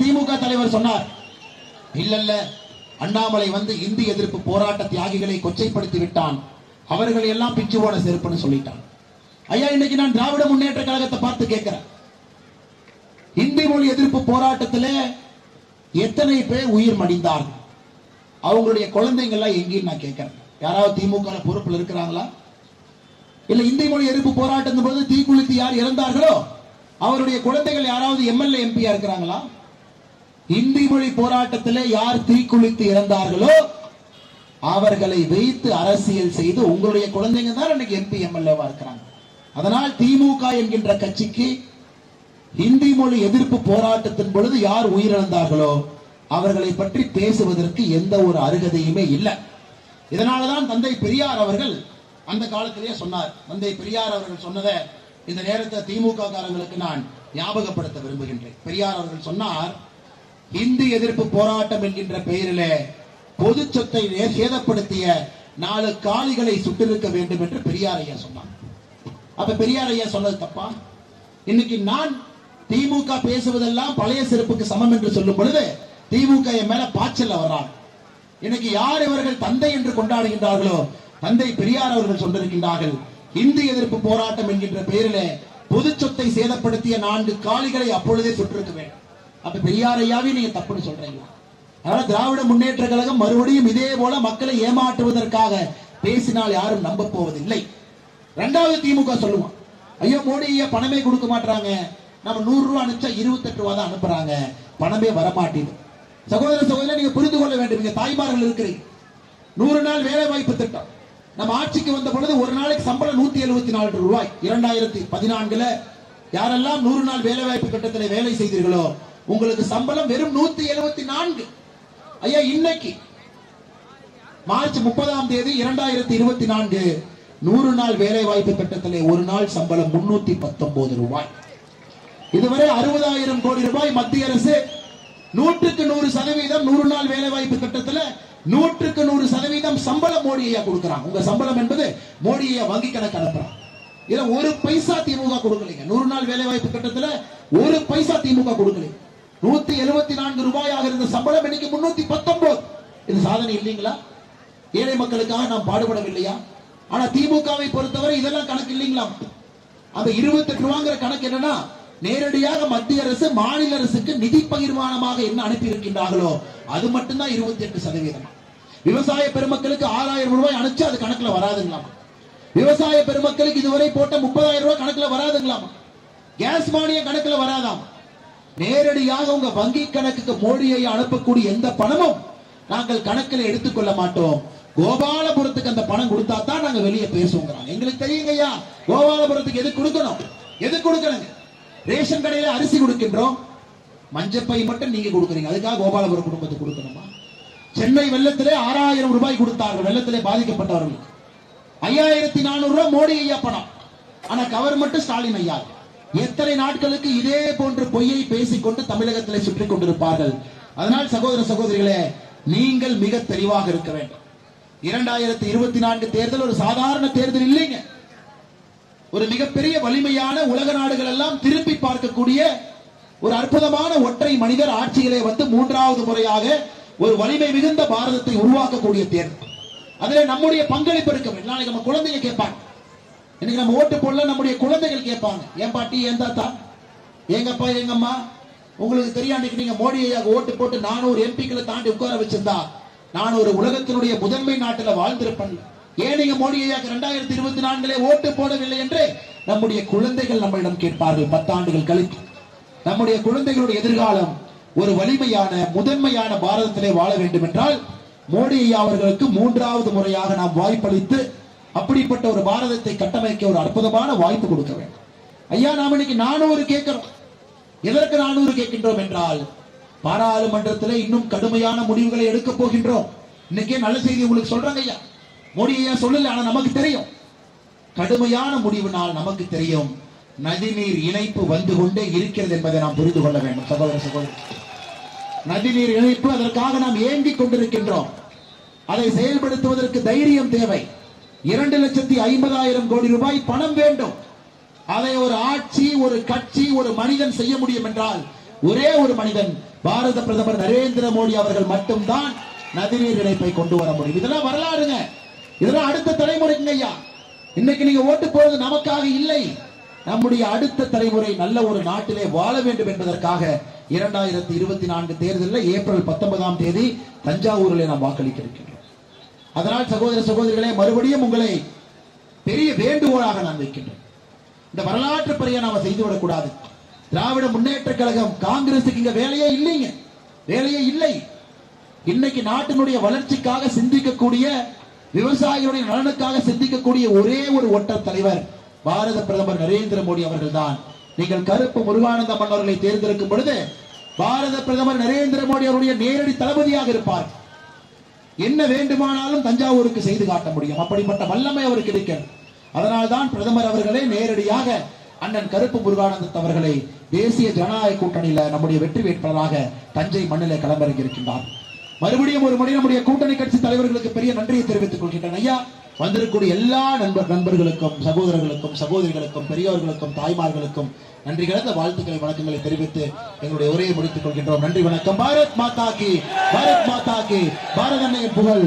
திமுக தலைவர் சொன்னார். இல்ல இல்ல அண்ணாமலை வந்து இந்தி எதிர்ப்பு போராட்ட தியாகிகளை கொச்சைப்படுத்தி விட்டான். அவர்களை எல்லாம் பிச்சு போட செருப்புன்னு சொல்லிட்டான். ஐயா இன்னைக்கு நான் திராவிட முன்னேற்ற கழகத்தை பார்த்து கேட்கிறேன். இந்தி மொழி எதிர்ப்பு போராட்டத்திலே எத்தனை பேர் உயிர் மடிந்தார்கள்? அவங்களுடைய குழந்தைங்க எல்லாம் எங்கேயும் நான் கேட்கிறேன். யாராவது திமுக பொறுப்பில் இருக்கிறாங்களா? இல்ல இந்தி மொழி எதிர்ப்பு போராட்டத்தின் போது தீக்குளித்து யார் இறந்தார்களோ அவருடைய குழந்தைகள் யாராவது எம்எல்ஏ எம்பியா இருக்கிறாங்களா? இந்தி மொழி போராட்டத்திலே யார் தீக்குளித்து இறந்தார்களோ அவர்களை வைத்து அரசியல் செய்து உங்களுடைய குழந்தைங்க தான் இன்னைக்கு எம்பி எம்எல்ஏவா இருக்கிறாங்க. அதனால் திமுக என்கின்ற கட்சிக்கு இந்தி மொழி எதிர்ப்பு போராட்டத்தின் பொழுது யார் உயிரிழந்தார்களோ அவர்களை பற்றி பேசுவதற்கு எந்த ஒரு அருகதையுமே இல்லை. இதனாலதான் தந்தை பெரியார் அவர்கள் அந்த காலத்திலேயே சொன்னார். தந்தை பெரியார் அவர்கள் சொன்னதை இந்த நேரத்தில் திமுக காரங்களுக்கு நான் ஞாபகப்படுத்த விரும்புகின்றேன். பெரியார் அவர்கள் சொன்னார் இந்து எதிர்ப்பு போராட்டம் என்கின்ற பெயரிலே பொது சொத்தை சேதப்படுத்திய நாலு காளிகளை சுட்டிருக்க வேண்டும் என்று பெரியார் ஐயா சொன்னார். அப்ப பெரியார் ஐயா சொன்னது தப்பா? இன்னைக்கு நான் திமுக பேசுவதெல்லாம் பழைய செருப்புக்கு சமம் என்று சொல்லும் பொழுது திமுக என் மேல பாய்ச்சல்ல வர்றான் இன்னைக்கு யார் இவர்கள் தந்தை என்று கொண்டாடுகின்றார்களோ தந்தை பெரியார் அவர்கள் சொல்லிருக்கின்றார்கள் இந்து எதிர்ப்பு போராட்டம் என்கின்ற பெயரிலே பொது சொத்தை சேதப்படுத்திய நான்கு காளிகளை அப்பொழுதே சுட்டிருக்க வேண்டும். அப்ப பெரியார் ஐயாவே நீங்க தப்புன்னு சொல்றீங்களா அதனால திராவிட முன்னேற்ற கழகம் மறுபடியும் இதே போல மக்களை ஏமாற்றுவதற்காக பேசினால் யாரும் நம்ப போவதில்லை. ரெண்டாவது திமுக சொல்லுவான் ஐயோ மோடி ஐயா பணமே கொடுக்க மாட்டாங்க நம்ம நூறு ரூபா அனுப்பிச்சா இருபத்தெட்டு ரூபா தான் அனுப்புறாங்க. பணமே வரமாட்டேது. சகோதர சகோதரர் நீங்க புரிந்து கொள்ள வேண்டும். நீங்க தாய்மார்கள் இருக்கிறீங்க. நூறு நாள் வேலை வாய்ப்பு திட்டம். நம்ம ஆட்சிக்கு வந்த பொழுது ஒரு நாளைக்கு சம்பளம் நூத்தி எழுபத்தி நாலு ரூபாய். இரண்டாயிரத்தி பதினான்குல யாரெல்லாம் நூறு நாள் வேலை வாய்ப்பு திட்டத்தில் வேலை செய்தீர்களோ உங்களுக்கு சம்பளம் வெறும் நூத்தி எழுபத்தி நான்கு. ஐயா இன்னைக்கு மார்ச் முப்பதாம் தேதி இரண்டாயிரத்தி இருபத்தி நான்கு. நூறு நாள் வேலை வாய்ப்பு திட்டத்திலே ஒரு நாள் சம்பளம் முன்னூத்தி பத்தொன்பது ரூபாய். இதுவரை அறுபதாயிரம் கோடி ரூபாய் மத்திய அரசு நூற்றுக்கு நூறு சதவீதம் நூறு நாள் வேலை வாய்ப்பு திட்டத்துல நூற்றுக்கு நூறு சதவீதம் சம்பளம் மோடி ஐயா கொடுக்கிறான் உங்க சம்பளம் என்பது மோடி ஐயா வங்கி கணக்கு அனுப்புறான் இதுல ஒரு பைசா திமுக கொடுக்கலைங்க. நூறு நாள் வேலை வாய்ப்பு திட்டத்துல ஒரு பைசா திமுக கொடுக்கலைங்க. நூத்தி எழுபத்தி நான்கு ரூபாயாக இருந்த சம்பளம் இன்னைக்கு முன்னூத்தி பத்தொன்பது இது சாதனை இல்லைங்களா? ஏழை மக்களுக்காக நாம் பாடுபடவில்லையா? ஆனா திமுகவை பொறுத்தவரை இதெல்லாம் கணக்கு இல்லைங்களா? அந்த இருபத்தெட்டு ரூபாங்கிற கணக்கு என்னன்னா நேரடியாக மத்திய அரசு மாநில அரசுக்கு நிதி பகிர்மானமாக என்ன அனுப்பி இருக்கின்றார்களோ அது மட்டும்தான் இருபத்தி எட்டு சதவீதம். விவசாய பெருமக்களுக்கு ஆறாயிரம் ரூபாய் அனுப்பிச்சு அது கணக்குல வராதுங்களாமா விவசாய பெருமக்களுக்கு இதுவரை போட்ட முப்பதாயிரம் ரூபாய் கணக்குல வராதுங்களாமா கேஸ் மானியம் கணக்குல வராதாம் நேரடியாக உங்க வங்கி கணக்குக்கு மோடியை அனுப்பக்கூடிய எந்த பணமும் நாங்கள் கணக்கில் எடுத்துக்கொள்ள மாட்டோம். கோபாலபுரத்துக்கு அந்த பணம் கொடுத்தா தான் நாங்க வெளியே பேசுவோங்கிறாங்க. எங்களுக்கு தெரியுங்க ஐயா கோபாலபுரத்துக்கு எது கொடுக்கணும்? எது கொடுக்கணுங்க? ரேஷன் கடையில அரிசி கொடுக்கின்றோம். மஞ்சப்பை மட்டும் நீங்க கொடுக்குறீங்க. அதுக்காக கோபாலபுரம் குடும்பத்துக்கு கொடுக்கணுமா? சென்னை வெள்ளத்திலே ஆறாயிரம் ரூபாய் கொடுத்தார்கள். வெள்ளத்திலே பாதிக்கப்பட்டவர்களுக்கு. ஐயாயிரத்தி நானூறு ரூபாய் மோடி ஐயா பணம். ஆனா கவர் மட்டும் ஸ்டாலின் ஐயா. எத்தனை நாட்களுக்கு இதே போன்ற பொய்யை பேசிக்கொண்டு தமிழகத்திலே சுற்றி கொண்டிருப்பார்கள்? அதனால் சகோதர சகோதரிகளே நீங்கள் மிக தெளிவாக இருக்க வேண்டும். இரண்டாயிரத்தி இருபத்தி நான்கு தேர்தல் ஒரு சாதாரண தேர்தல் இல்லைங்க. ஒரு மிகப்பெரிய வலிமையான உலக நாடுகள் எல்லாம் திருப்பி பார்க்கக்கூடிய ஒரு அற்புதமான ஒற்றை மனிதர் ஆட்சியிலே வந்து மூன்றாவது முறையாக ஒரு வலிமை மிகுந்த பாரதத்தை உருவாக்கக்கூடிய தேர்தல். அதிலே நம்முடைய பங்களிப்பு இருக்க வேண்டும். நாளைக்கு நம்ம குழந்தைங்க கேட்பாங்க. இன்னைக்கு நம்ம ஓட்டு போடல நம்முடைய குழந்தைகள் கேட்பாங்க. ஏன் பாட்டி ஏன் தாத்தா? எங்கப்பா எங்கம்மா? உங்களுக்கு தெரியும் அன்னைக்கு நீங்க மோடி ஐயா ஓட்டு போட்டு நானூறு எம்பிக்களை தாண்டி உட்கார வச்சிருந்தா நான் ஒரு உலகத்தினுடைய முதன்மை நாட்டில் வாழ்ந்திருப்பேன். ஏன் நீங்க மோடி ஐயாக்கு ரெண்டாயிரத்தி இருபத்தி நான்கிலே ஓட்டு போடவில்லை என்று? நம்முடைய குழந்தைகள் நம்மளிடம் கேட்பார்கள் பத்தாண்டுகள் கழித்து. நம்முடைய குழந்தைகளுடைய எதிர்காலம் ஒரு வலிமையான முதன்மையான பாரதத்திலே வாழ வேண்டும் என்றால் மோடி ஐயா அவர்களுக்கு மூன்றாவது முறையாக நாம் வாய்ப்பளித்து அப்படிப்பட்ட ஒரு பாரதத்தை கட்டமைக்க ஒரு அற்புதமான வாய்ப்பு கொடுக்க வேண்டும். ஐயா நாம் இன்னைக்கு நானூறு கேட்கிறோம். எதற்கு நானூறு கேட்கின்றோம் என்றால் பாராளுமன்றத்தில் இன்னும் கடுமையான முடிவுகளை எடுக்க போகின்றோம். இன்னைக்கே நல்ல செய்தி உங்களுக்கு சொல்றாங்க ஐயா. மோடி ஐயா சொல்லல ஆனா நமக்கு தெரியும். கடுமையான முடிவுனால் நமக்கு தெரியும் நதிநீர் இணைப்பு வந்து கொண்டே இருக்கிறது என்பதை நாம் புரிந்து கொள்ள வேண்டும். சகோதர சகோதரி நதிநீர் இணைப்பு அதற்காக நாம் ஏங்கிக் கொண்டிருக்கின்றோம். அதை செயல்படுத்துவதற்கு தைரியம் தேவை. இரண்டு லட்சத்தி ஐம்பதாயிரம் கோடி ரூபாய் பணம் வேண்டும். அதை ஒரு ஆட்சி ஒரு கட்சி ஒரு மனிதன் செய்ய முடியும் என்றால் ஒரே ஒரு மனிதன் பாரத பிரதமர் நரேந்திர மோடி அவர்கள் மட்டும்தான் நதிநீர் இணைப்பை கொண்டு வர முடியும். இதெல்லாம் வரலாறுங்க. இதெல்லாம் அடுத்த தலைமுறைக்குங்க ஐயா. இன்னைக்கு நீங்க ஓட்டு போவது நமக்காக இல்லை. நம்முடைய அடுத்த தலைமுறை நல்ல ஒரு நாட்டிலே வாழ வேண்டும் என்பதற்காக இரண்டாயிரத்தி இருபத்தி நான்கு தேர்தலில் ஏப்ரல் பத்தொன்பதாம் தேதி தஞ்சாவூரில் நாம் வாக்களிக்க இருக்கின்றோம். அதனால் சகோதர சகோதரிகளே மறுபடியும் உங்களை பெரிய வேண்டுகோளாக நான் வைக்கின்றேன். இந்த வரலாற்று பணியை நாம செய்துவிடக் கூடாது திராவிட முன்னேற்ற கழகம் காங்கிரசுக்கு இங்க வேலையே இல்லைங்க. வேலையே இல்லை. இன்னைக்கு நாட்டினுடைய வளர்ச்சிக்காக சிந்திக்கக்கூடிய விவசாயிகளுடைய நலனுக்காக சிந்திக்கக்கூடிய ஒரே ஒரு ஒற்ற தலைவர் பாரத பிரதமர் நரேந்திர மோடி அவர்கள்தான். நீங்கள் கருப்பு முருகானந்த மன்னர்களை தேர்ந்தெடுக்கும் பொழுது பாரத பிரதமர் நரேந்திர மோடி அவருடைய நேரடி தளபதியாக இருப்பார். என்ன வேண்டுமானாலும் தஞ்சாவூருக்கு செய்து காட்ட முடியும். அப்படிப்பட்ட வல்லமை அவருக்கு இருக்கிறது. அதனால்தான் பிரதமர் அவர்களே நேரடியாக அண்ணன் கருப்பு முருகானந்தத் அவர்களை தேசிய ஜனநாயக கூட்டணியில நம்முடைய வெற்றி வேட்பாளராக தஞ்சை மண்ணிலே களமிறங்கி இருக்கின்றார் மறுபடியும் ஒரு முறை நம்முடைய கூட்டணி கட்சி தலைவர்களுக்கு பெரிய நன்றியை தெரிவித்துக் கொள்கின்றன. ஐயா வந்திருக்கக்கூடிய எல்லா நண்பர் நண்பர்களுக்கும் சகோதரர்களுக்கும் சகோதரிகளுக்கும் பெரியோர்களுக்கும் தாய்மார்களுக்கும் நன்றி கலந்த வாழ்த்துக்களை வணக்கங்களை தெரிவித்து எங்களுடைய உரையை முடித்துக் கொள்கின்றோம். நன்றி வணக்கம். பாரத் மாதா கி பாரத் மாதா கி பாரத அன்னையின் புகழ்.